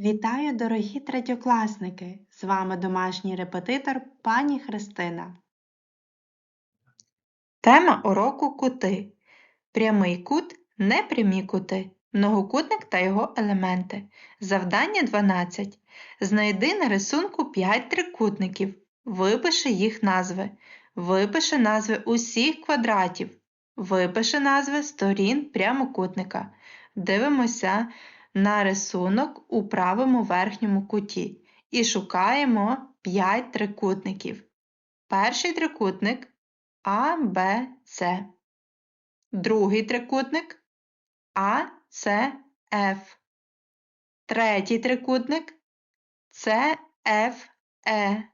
Вітаю, дорогі третьокласники! З вами домашній репетитор пані Христина. Тема уроку кути. Прямий кут, непрямі кути. Многокутник та його елементи. Завдання 12. Знайди на рисунку 5 трикутників. Випиши їх назви. Випиши назви усіх квадратів. Випиши назви сторін прямокутника. Дивимося на рисунок у правому верхньому куті і шукаємо 5 трикутників. Перший трикутник А. Другий трикутник А, Ф. Третій трикутник С, Е.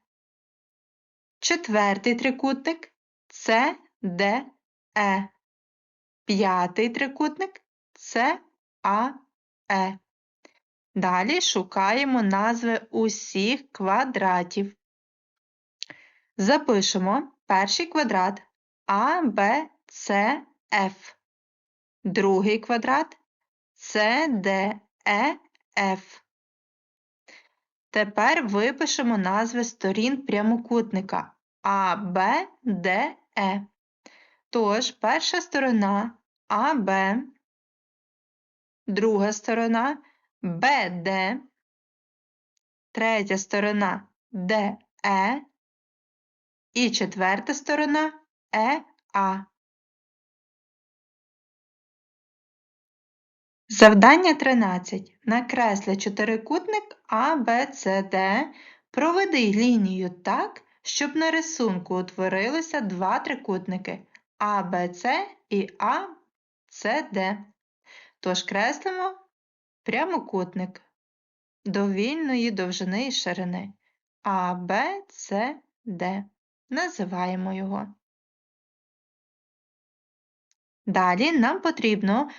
Четвертий трикутник С, Д, Е. П'ятий трикутник С, А, Е. Далі шукаємо назви усіх квадратів. Запишемо перший квадрат А, Б, С, Ф. Другий квадрат С, Д, Е, Ф. Тепер випишемо назви сторін прямокутника А, Б, Д, Е. Тож, перша сторона АБ, друга сторона БД, третя сторона ДЕ і четверта сторона ЕА. Завдання 13. Накресли чотирикутник ABCD, проведи лінію так, щоб на рисунку утворилося два трикутники ABC і ACD. Тож креслимо прямокутник довільної довжини і ширини ABCD. Називаємо його. Далі нам потрібно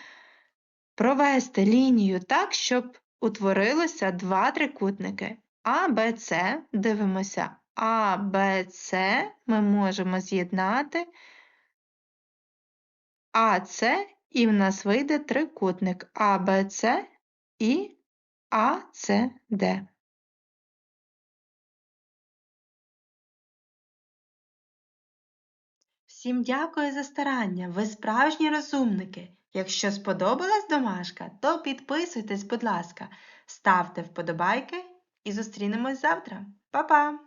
провести лінію так, щоб утворилося два трикутники. АБЦ, дивимося, АБЦ ми можемо з'єднати АЦ, і в нас вийде трикутник АБЦ і АЦД. Всім дякую за старання, ви справжні розумники. Якщо сподобалась домашка, то підписуйтесь, будь ласка, ставте вподобайки і зустрінемось завтра. Па-па!